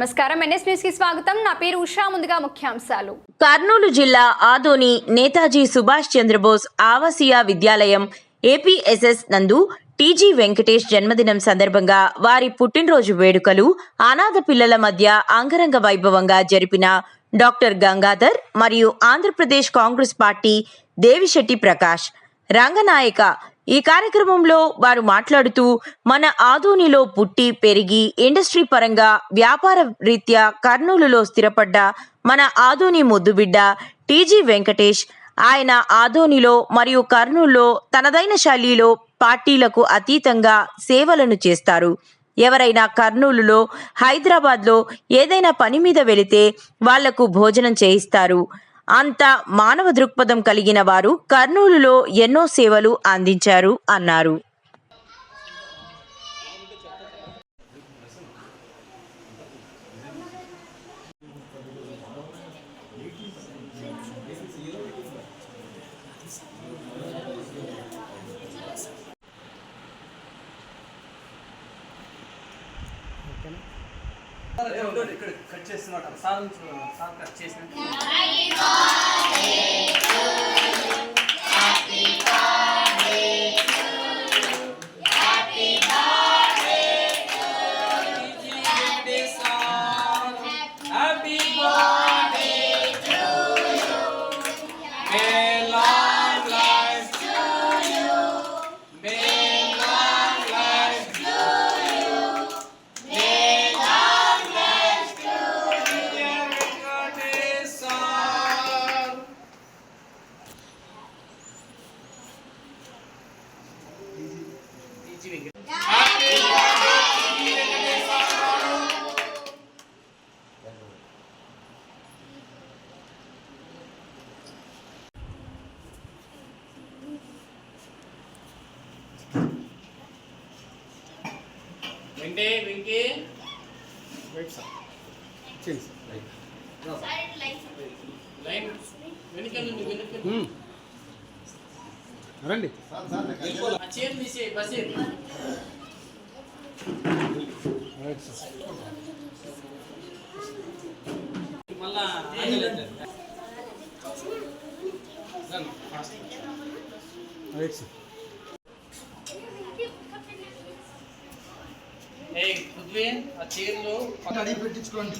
నమస్కారం. ఎన్ఎస్ న్యూస్కి స్వాగతం. నా పేరు ఉషా. ముందుగా ముఖ్యాంశాలు. కర్నూలు జిల్లా ఆదోని నేతాజీ సుభాష్ చంద్రబోస్ ఆవాసీయ విద్యాలయం ఏపీఎస్ఎస్ నందు టీజీ వెంకటేష్ జన్మదినం సందర్భంగా వారి పుట్టినరోజు వేడుకలు అనాథ పిల్లల మధ్య అంగరంగ వైభవంగా జరిపిన డాక్టర్ గంగాధర్ మరియు ఆంధ్రప్రదేశ్ కాంగ్రెస్ పార్టీ దేవిశెట్టి ప్రకాష్ రంగనాయక ఈ కార్యక్రమంలో వారు మాట్లాడుతూ మన ఆదోనిలో పుట్టి పెరిగి ఇండస్ట్రీ పరంగా వ్యాపార రీత్యా కర్నూలులో స్థిరపడ్డ మన ఆదోని ముద్దుబిడ్డ టీజీ వెంకటేష్ ఆయన ఆదోనిలో మరియు కర్నూలులో తనదైన శైలిలో పార్టీలకు అతీతంగా సేవలను చేస్తారు. ఎవరైనా కర్నూలులో హైదరాబాద్లో ఏదైనా పని మీద వెళితే వాళ్ళకు భోజనం చేయిస్తారు. అంత మానవ దృక్పథం కలిగిన వారు కర్నూలులో ఎన్నో సేవలు అందించారు అన్నారు. ఇక్కడ కట్ చేస్తున్నాడు సార్ సార్ కట్ చేసిన వెంకటే వెంకీ? లైన్ వెనుక నుండి వెనుక రండి. ఆ చైర్ తీసే బసీర్ మళ్ళా రైట్ సార్ చైర్లో అడిగి పెట్టించుకోండి.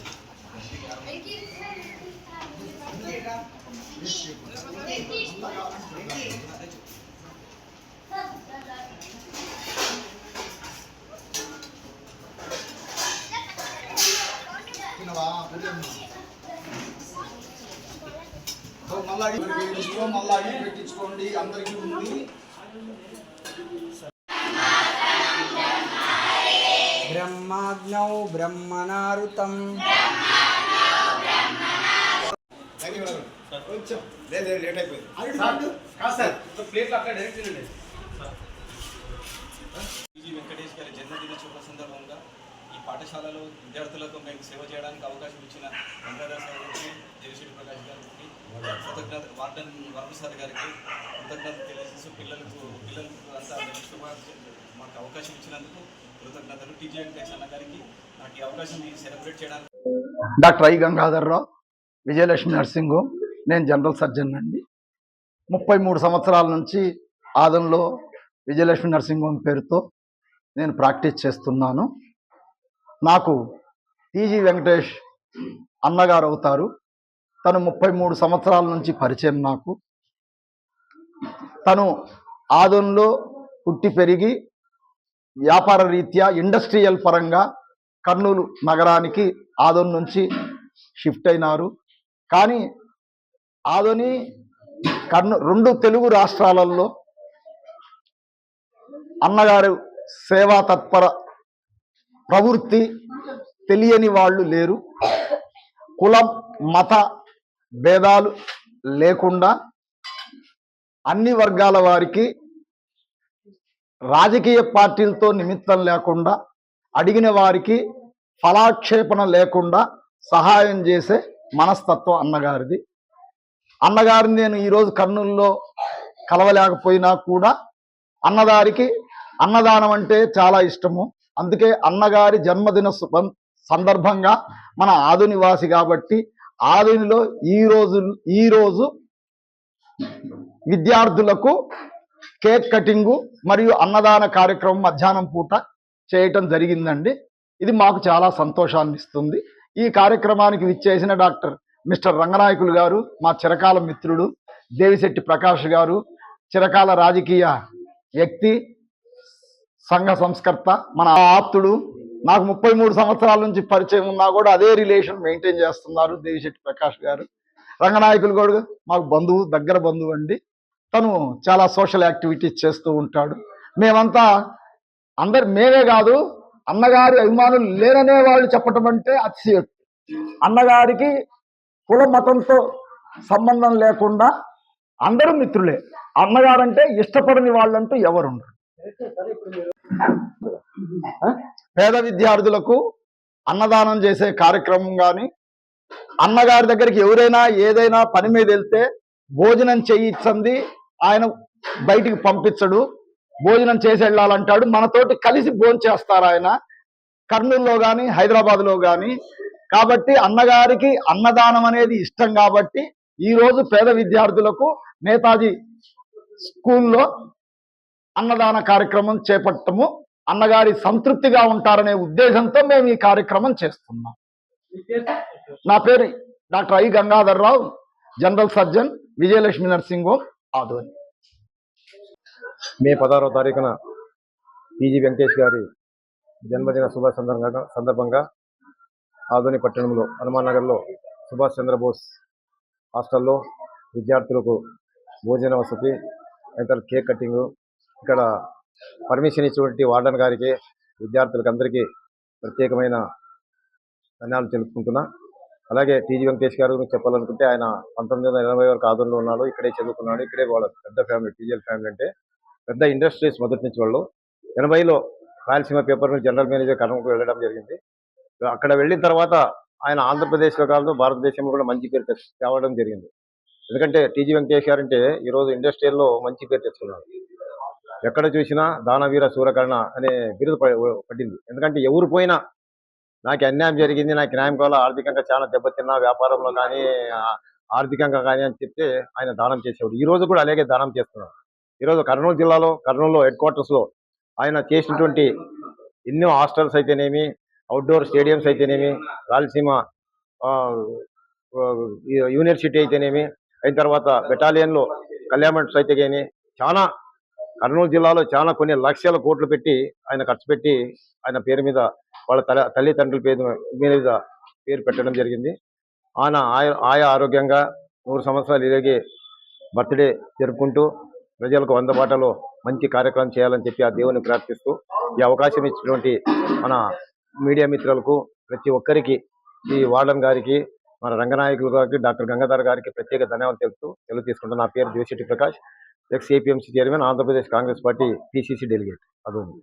తినవా? మళ్ళా అడిగి పెట్టించుకో మళ్ళా అడిగి పెట్టించుకోండి. అందరికీ ఉంది. బ్రహ్మాజ్ఞౌ బ్రహ్మనారుతం. ప్లేట్లు అక్కడ డైరెక్ట్ తినండి టీజీ వెంకటేష్ గారి జన్మదిన శుభ సందర్భంగా ఈ పాఠశాలలో విద్యార్థులకు మేము సేవ చేయడానికి అవకాశం ఇచ్చిన గంగాధర్ సార్ గారికి జయశ్రీ ప్రకాష్ గారికి కృతజ్ఞత వార్డన్ వర్మ సార్ గారికి కృతజ్ఞత తెలియజేస్తూ పిల్లలకు పిల్లలకు అంతా శుభాకాంక్షలు మాకు అవకాశం ఇచ్చినందుకు కృతజ్ఞతలు. టీజీ వెంకటేష్ అన్న గారికి నాకు ఈ అవకాశం సెలబ్రేట్ చేయడానికి doctor I Gangadhar Rao Vijayalakshmi nursing నేను జనరల్ సర్జన్ అండి. ముప్పై మూడు సంవత్సరాల నుంచి ఆదంలో విజయలక్ష్మి నర్సింగ్ హోమ్ పేరుతో నేను ప్రాక్టీస్ చేస్తున్నాను. నాకు టీజీ వెంకటేష్ అన్నగారు అవుతారు తను ముప్పై మూడు సంవత్సరాల నుంచి పరిచయం నాకు. తను ఆదంలో పుట్టి పెరిగి వ్యాపార రీత్యా ఇండస్ట్రియల్ పరంగా కర్నూలు నగరానికి ఆదోన్ నుంచి షిఫ్ట్ అయినారు. కానీ ఆదోని కర్నూ రెండు తెలుగు రాష్ట్రాలలో అన్నగారు సేవా తత్పర ప్రవృత్తి తెలియని వాళ్ళు లేరు. కులం మత భేదాలు లేకుండా అన్ని వర్గాల వారికి రాజకీయ పార్టీలతో నిమిత్తం లేకుండా అడిగిన వారికి ఫలాక్షేపణ లేకుండా సహాయం చేసే మనస్తత్వం అన్నగారిది. అన్నగారిని నేను ఈరోజు కర్నూలులో కలవలేకపోయినా కూడా అన్నదారికి అన్నదానం అంటే చాలా ఇష్టము. అందుకే అన్నగారి జన్మదిన సందర్భంగా మన ఆదునివాసి కాబట్టి ఆదునిలో ఈ రోజు ఈరోజు విద్యార్థులకు కేక్ కటింగు మరియు అన్నదాన కార్యక్రమం మధ్యాహ్నం పూట చేయటం జరిగిందండి. ఇది మాకు చాలా సంతోషాన్ని ఇస్తుంది ఈ కార్యక్రమానికి విచ్చేసిన డాక్టర్ మిస్టర్ రంగనాయకులు గారు మా చిరకాల మిత్రుడు దేవిశెట్టి ప్రకాష్ గారు చిరకాల రాజకీయ వ్యక్తి సంఘ సంస్కర్త మన ఆప్తుడు. నాకు ముప్పై మూడు సంవత్సరాల నుంచి పరిచయం ఉన్నా కూడా అదే రిలేషన్ మెయింటైన్ చేస్తున్నారు దేవిశెట్టి ప్రకాష్ గారు. రంగనాయకులు కూడా మాకు బంధువు దగ్గర బంధువు అండి. తను చాలా సోషల్ యాక్టివిటీస్ చేస్తూ ఉంటాడు. మేమంతా అందరు మేమే కాదు అన్నగారి అభిమానులు లేరనే వాళ్ళు చెప్పటం అంటే అతిశయక్తి అన్నగారికి కుల మతంతో సంబంధం లేకుండా అందరూ మిత్రులే. అన్నగారంటే ఇష్టపడని వాళ్ళంటూ ఎవరుండరు. పేద విద్యార్థులకు అన్నదానం చేసే కార్యక్రమం కానీ అన్నగారి దగ్గరికి ఎవరైనా ఏదైనా పని మీద వెళ్తే భోజనం చేయించండి ఆయన బయటికి పంపించడు. భోజనం చేసి వెళ్ళాలంటాడు. మనతోటి కలిసి భోజనం చేస్తారు ఆయన. కర్నూలులో కానీ హైదరాబాద్లో కానీ కాబట్టి అన్నగారికి అన్నదానం అనేది ఇష్టం కాబట్టి ఈరోజు పేద విద్యార్థులకు నేతాజీ స్కూల్లో అన్నదాన కార్యక్రమం చేపట్టము అన్నగారి సంతృప్తిగా ఉంటారనే ఉద్దేశంతో మేము ఈ కార్యక్రమం చేస్తున్నాం. నా పేరు doctor I Gangadhar Rao general surgeon Vijayalakshmi nursing home ఆధ్వర్యం మే పదహారవ తారీఖున పీజీ వెంకటేష్ గారి జన్మదిన శుభ సందర్భంగా సందర్భంగా ఆధుని పట్టణంలో హనుమాన్ నగర్లో సుభాష్ చంద్రబోస్ హాస్టల్లో విద్యార్థులకు భోజన వసతి ఇతర కేక్ కటింగ్ ఇక్కడ పర్మిషన్ ఇచ్చినటువంటి వార్డన్ గారికి విద్యార్థులకు అందరికీ ప్రత్యేకమైన ధన్యాలు తెలుపుకుంటున్నా. అలాగే టీజీ వెంకటేష్ గారు గురించి చెప్పాలనుకుంటే ఆయన పంతొమ్మిది వందల ఎనభై వరకు ఆదరణలో ఉన్నాడు ఇక్కడే చదువుకున్నాడు ఇక్కడే వాళ్ళ పెద్ద ఫ్యామిలీ టీజీఎల్ ఫ్యామిలీ అంటే పెద్ద ఇండస్ట్రీస్ మొదటి నుంచి వాళ్ళు. ఎనభైలో Rayalaseema paper mill general manager కర్నూలుకు వెళ్ళడం జరిగింది. అక్కడ వెళ్ళిన తర్వాత ఆయన ఆంధ్రప్రదేశ్లో కాదు భారతదేశంలో కూడా మంచి పేరు తెచ్చు- తేవడం జరిగింది. ఎందుకంటే టీజీ వెంకటేష్ గారు అంటే ఈరోజు ఇండస్ట్రియల్లో మంచి పేరు తెచ్చుకున్నారు. ఎక్కడ చూసినా దానవీర సూరకర్ణ అనే బిరుదు ప- పడింది ఎందుకంటే ఎవరు పోయినా నాకు అన్యాయం జరిగింది నాకు న్యాయం కావాలా ఆర్థికంగా చాలా దెబ్బతిన్నా వ్యాపారంలో కానీ ఆర్థికంగా కానీ అని చెప్తే ఆయన దానం చేసేవాడు. ఈ రోజు కూడా అలాగే దానం చేస్తున్నాడు. ఈరోజు కర్నూలు జిల్లాలో కర్నూలులో హెడ్ క్వార్టర్స్లో ఆయన చేసినటువంటి ఎన్నో హాస్టల్స్ అయితేనేమి అవుట్డోర్ స్టేడియంస్ అయితేనేమి రాయలసీమ యూనివర్సిటీ అయితేనేమి అయిన తర్వాత బెటాలియన్లో కళ్యాణ్మెంట్స్ అయితే కానీ చాలా కర్నూలు జిల్లాలో చాలా కొన్ని లక్షల కోట్లు పెట్టి ఆయన ఖర్చు పెట్టి ఆయన పేరు మీద వాళ్ళ తల తల్లిదండ్రుల పేరు మీద పేరు పెట్టడం జరిగింది. ఆయన ఆయా ఆరోగ్యంగా నూరు సంవత్సరాలు ఇలాగే బర్త్డే జరుపుకుంటూ ప్రజలకు అందుబాటులో మంచి కార్యక్రమం చేయాలని చెప్పి ఆ దేవుని ప్రార్థిస్తూ ఈ అవకాశం ఇచ్చినటువంటి మన మీడియా మిత్రులకు ప్రతి ఒక్కరికి ఈ వార్డన్ గారికి మన రంగనాయకులు గారికి డాక్టర్ గంగాధర్ గారికి ప్రత్యేక ధన్యవాదాలు తెలుపుతూ తెలుగు తీసుకుంటున్న నా పేరు Joshetti Prakash. Ex APMC chairman Andhra Pradesh Congress party PCC delegate అదొంది